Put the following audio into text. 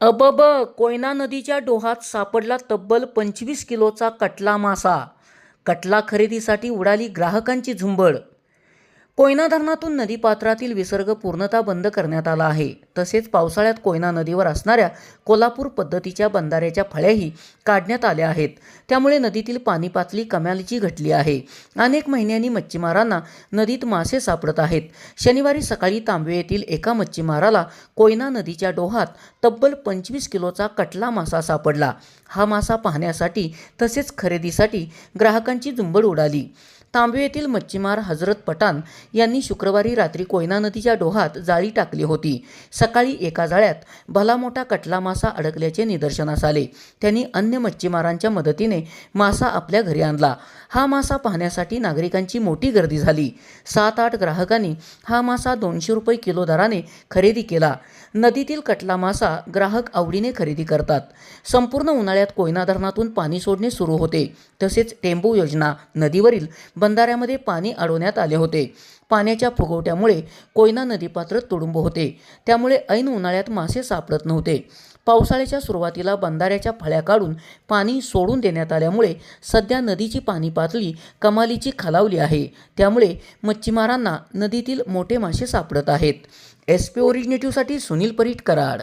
अबब कोयना नदीच्या डोहात सापडला तब्बल पंचवीस किलोचा कटला मासा. कटला खरेदीसाठी उडाली ग्राहकांची झुंबड. कोयना धरणातून नदीपात्रातील विसर्ग पूर्णतः बंद करण्यात आला आहे. तसेच पावसाळ्यात कोयना नदीवर असणाऱ्या कोल्हापूर पद्धतीच्या बंधाऱ्याच्या फळ्याही काढण्यात आल्या आहेत. त्यामुळे नदीतील पाणी पातळी कमालीची घटली आहे. अनेक महिन्यांनी मच्छीमारांना नदीत मासे सापडत आहेत. शनिवारी सकाळी तांबवे येथील एका मच्छीमाराला कोयना नदीच्या डोहात तब्बल पंचवीस किलोचा कटला मासा सापडला. हा मासा पाहण्यासाठी तसेच खरेदीसाठी ग्राहकांची झुंबड उडाली. तांबे येथील मच्छीमार हजरत पठाण यांनी शुक्रवारी रात्री कोयना नदीच्या डोहात जाळी टाकली होती. सकाळी एका जाळ्यात भला मोठा कटला मासा अडकल्याचे निदर्शनास आले. त्यांनी अन्य मच्छीमारांच्या मदतीने मासा आपल्या घरी आणला. हा मासा पाहण्यासाठी नागरिकांची मोठी गर्दी झाली. सात आठ ग्राहकांनी हा मासा दोनशे रुपये किलो दराने खरेदी केला. नदीतील कटला मासा ग्राहक आवडीने खरेदी करतात. संपूर्ण उन्हाळ्यात कोयना धरणातून पाणी सोडणे सुरू होते. तसेच टेंबू योजना नदीवरील बंधाऱ्यामध्ये पाणी अडवण्यात आले होते. पाण्याच्या फुगवट्यामुळे कोयना नदीपात्र तुडुंब होते. त्यामुळे ऐन उन्हाळ्यात मासे सापडत नव्हते. पावसाळ्याच्या सुरुवातीला बंधाऱ्याच्या फळ्या काढून पाणी सोडून देण्यात आल्यामुळे सध्या नदीची पाणी पातळी कमालीची खालावली आहे. त्यामुळे मच्छीमारांना नदीतील मोठे मासे सापडत आहेत. एस पी ओरिजिनेटिव्हसाठी सुनील परीट कराड.